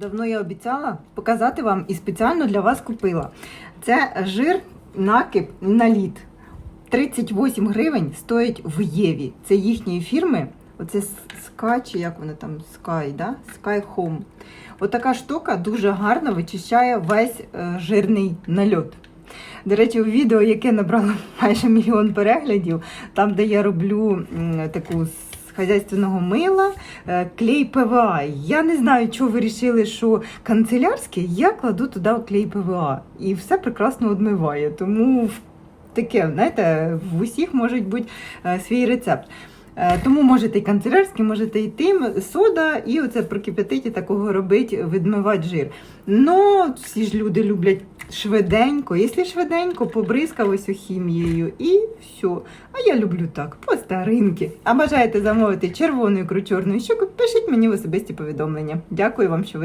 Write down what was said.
Давно я обіцяла показати вам і спеціально для вас купила. Це жир накип на лід. 38 гривень стоїть в Єві. Це їхньої фірми. Оце Sky, чи як вони там Sky, да? Sky Home. Отака штука дуже гарно вичищає весь е, жирний нальот. До речі, у відео, яке набрало майже мільйон переглядів, там, де я роблю таку хазяйственного мила, е, клей ПВА. Я не знаю, чого ви вирішили, що канцелярське, я кладу туди клей ПВА. І все прекрасно одмиває. Тому таке, знаєте, в усіх може бути е, свій рецепт. Е, Тому можете і канцелярський, можете і тим, сода, і оце прокип'ятить і такого робить, відмивати жир. Ну, всі ж люди люблять швиденько. Якщо швиденько, побризкав ось хімією і все. А я люблю так, по старинки. А бажаєте замовити червону ікру чорну щуку, пишіть мені в особисті повідомлення. Дякую вам, що ви є.